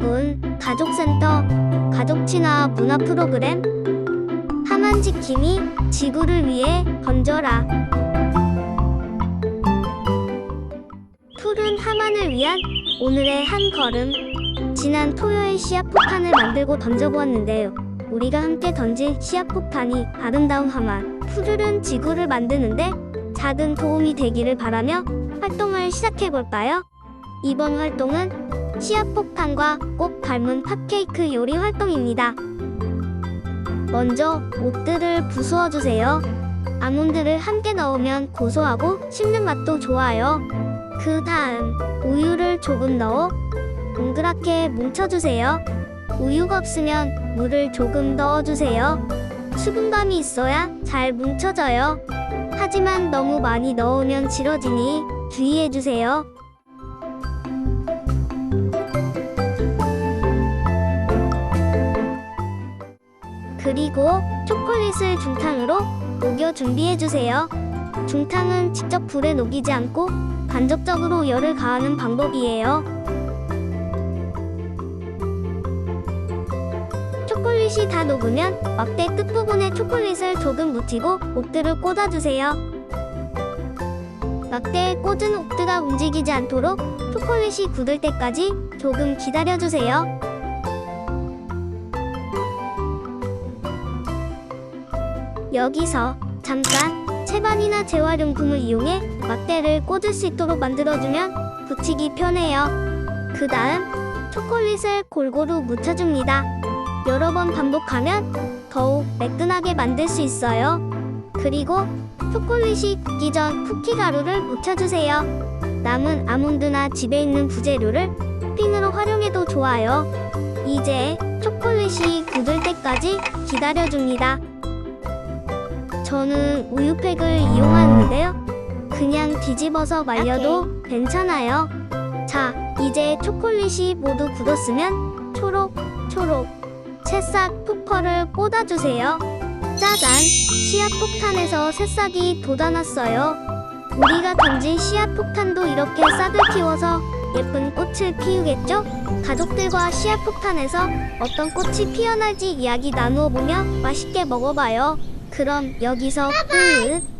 하만군 가족센터 가족친화 문화 프로그램 하만지킴이 지구를 위해 던져라. 푸른 하만을 위한 오늘의 한 걸음. 지난 토요일 시합폭탄을 만들고 던져보았는데요. 우리가 함께 던진 시합폭탄이 아름다운 하만 푸르른 지구를 만드는데 작은 도움이 되기를 바라며 활동을 시작해볼까요? 이번 활동은 시합폭탄과 꼭 닮은 팝케이크 요리 활동입니다. 먼저 옷들을 부수어 주세요. 아몬드를 함께 넣으면 고소하고 씹는 맛도 좋아요. 그 다음 우유를 조금 넣어 동그랗게 뭉쳐주세요. 우유가 없으면 물을 조금 넣어주세요. 수분감이 있어야 잘 뭉쳐져요. 하지만 너무 많이 넣으면 질어지니 주의해주세요. 그리고 초콜릿을 중탕으로 녹여 준비해주세요. 중탕은 직접 불에 녹이지 않고 간접적으로 열을 가하는 방법이에요. 초콜릿이 다 녹으면 막대 끝부분에 초콜릿을 조금 묻히고 옥들을 꽂아주세요. 막대에 꽂은 옥드가 움직이지 않도록 초콜릿이 굳을 때까지 조금 기다려주세요. 여기서 잠깐 채반이나 재활용 품을 이용해 막대를 꽂을 수 있도록 만들어주면 붙이기 편해요. 그 다음 초콜릿을 골고루 묻혀줍니다. 여러 번 반복하면 더욱 매끈하게 만들 수 있어요. 그리고 초콜릿이 굳기 전 쿠키 가루를 묻혀주세요. 남은 아몬드나 집에 있는 부재료를 핑으로 활용해도 좋아요. 이제 초콜릿이 굳을 때까지 기다려줍니다. 저는 우유팩을 이용하는데요. 그냥 뒤집어서 말려도 괜찮아요. 자, 이제 초콜릿이 모두 굳었으면 초록, 초록, 새싹 푸퍼를 꽂아주세요. 짜잔! 씨앗 폭탄에서 새싹이 돋아났어요. 우리가 던진 씨앗 폭탄도 이렇게 싹을 틔워서 예쁜 꽃을 피우겠죠? 가족들과 씨앗 폭탄에서 어떤 꽃이 피어날지 이야기 나누어 보며 맛있게 먹어봐요. 그럼 여기서 끝!